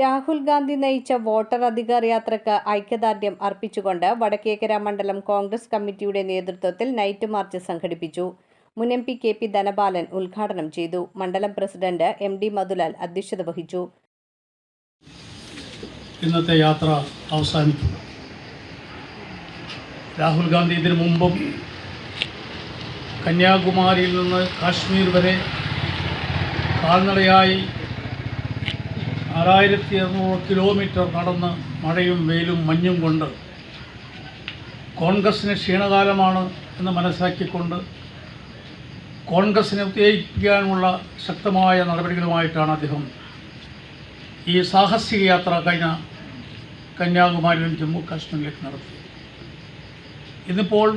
രാഹുൽ ഗാന്ധി നയിച്ച വോട്ടർ അധികാർ യാത്രയ്ക്ക് ഐക്യദാർഢ്യം അർപ്പിച്ചുകൊണ്ട് വടക്കേക്കര മണ്ഡലം കോൺഗ്രസ് കമ്മിറ്റിയുടെ നേതൃത്വത്തിൽ നൈറ്റ് മാർച്ച് സംഘടിപ്പിച്ചു. മുൻ M P K P Dhanapalan ഉദ്ഘാടനം ചെയ്തു. മണ്ഡലം പ്രസിഡന്റ് എം ഡി മധുലാൽ അധ്യക്ഷത വഹിച്ചു. ഇന്നത്തെ യാത്ര അവസാനിക്കും രാഹുൽ ഗാന്ധി ഇതിനു മുമ്പും കന്യാകുമാരിയിൽ നിന്ന് കാശ്മീർ വരെ കാൽനടയായി ആറായിരത്തി അറുന്നൂറ് കിലോമീറ്റർ നടന്ന് മഴയും വെയിലും മഞ്ഞും കൊണ്ട് കോൺഗ്രസ്സിന് ക്ഷീണകാലമാണ് എന്ന് മനസ്സിലാക്കിക്കൊണ്ട് കോൺഗ്രസ്സിനെ ഉത്തേജിപ്പിക്കാനുള്ള ശക്തമായ നടപടികളുമായിട്ടാണ് അദ്ദേഹം ഈ സാഹസിക യാത്ര കഴിഞ്ഞ കന്യാകുമാരിയിലും ജമ്മു കാശ്മീരിലേക്ക് നടത്തി ഇന്നിപ്പോൾ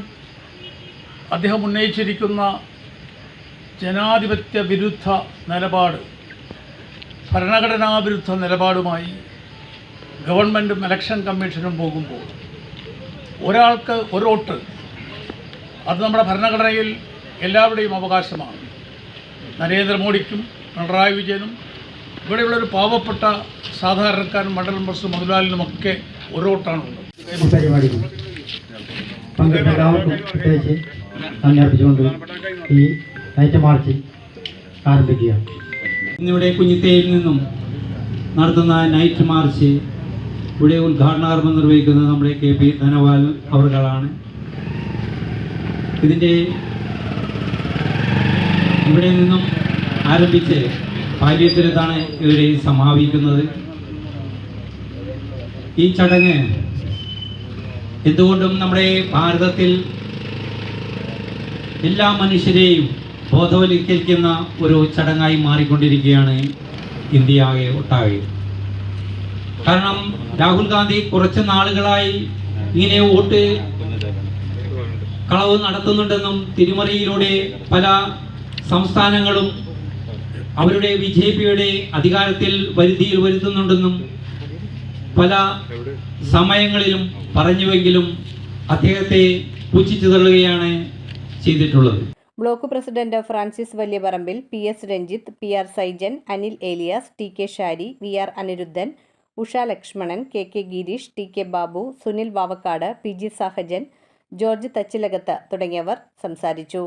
അദ്ദേഹം ഉന്നയിച്ചിരിക്കുന്ന ജനാധിപത്യ വിരുദ്ധ നിലപാട് ഭരണഘടനാ വിരുദ്ധ നിലപാടുമായി ഗവൺമെന്റും ഇലക്ഷൻ കമ്മീഷനും പോകുമ്പോൾ ഒരാൾക്ക് ഒരു വോട്ട് അത് നമ്മുടെ ഭരണഘടനയിൽ എല്ലാവരുടെയും അവകാശമാണ്. നരേന്ദ്രമോദിക്കും പിണറായി വിജയനും ഇവിടെയുള്ളൊരു പാവപ്പെട്ട സാധാരണക്കാരൻ മണ്ഡലം പ്രസിഡന്റ് മുതലാളിനുമൊക്കെ ഒരു വോട്ടാണുള്ളത് ഉള്ളത്. പ്രത്യേകിച്ച് ഈ നൈറ്റ് മാർച്ച് ആരംഭിക്കുകയാണ്. ഇന്നിവിടെ കുഞ്ഞിത്തേയിൽ നിന്നും നടത്തുന്ന നൈറ്റ് മാർച്ച് ഇവിടെ ഉദ്ഘാടനാർമ്മം നിർവഹിക്കുന്നത് നമ്മുടെ കെ പി ധനപാൽ അവർകളാണ് ഇതിന്റെ ഇവിടെ നിന്നും ആരംഭിച്ച് പാലിയത്തിലെത്താണ് ഇവരെ സമാപിക്കുന്നത്. ഈ ചടങ്ങ് എന്തുകൊണ്ടും നമ്മുടെ ഭാരതത്തിൽ എല്ലാ മനുഷ്യരെയും ബോധവൽക്കരിക്കുന്ന ഒരു ചടങ്ങായി മാറിക്കൊണ്ടിരിക്കുകയാണ് ഇന്ത്യ ആകെ ഒട്ടാകെ. കാരണം രാഹുൽ ഗാന്ധി കുറച്ച് നാളുകളായി ഇങ്ങനെ വോട്ട് കളവ് നടത്തുന്നുണ്ടെന്നും തിരിമറിയിലൂടെ പല സംസ്ഥാനങ്ങളും അവരുടെ ബി ജെ പിയുടെ അധികാരത്തിൽ വരുതിയിൽ വരുത്തുന്നുണ്ടെന്നും പല സമയങ്ങളിലും പറഞ്ഞുവെങ്കിലും അദ്ദേഹത്തെ പൂച്ചിച്ചു തള്ളുകയാണ് ചെയ്തിട്ടുള്ളത്. Block president Francis Valyaparambil P S Ranjith P R Saijan Anil Eliyas T K Shari V R Anirudhan Usha Lakshmanan K K Gireesh T K Babu Sunil Vavakkad P G Sahajan George Thachilakath തുടങ്ങിയവർ സംസാരിച്ചു.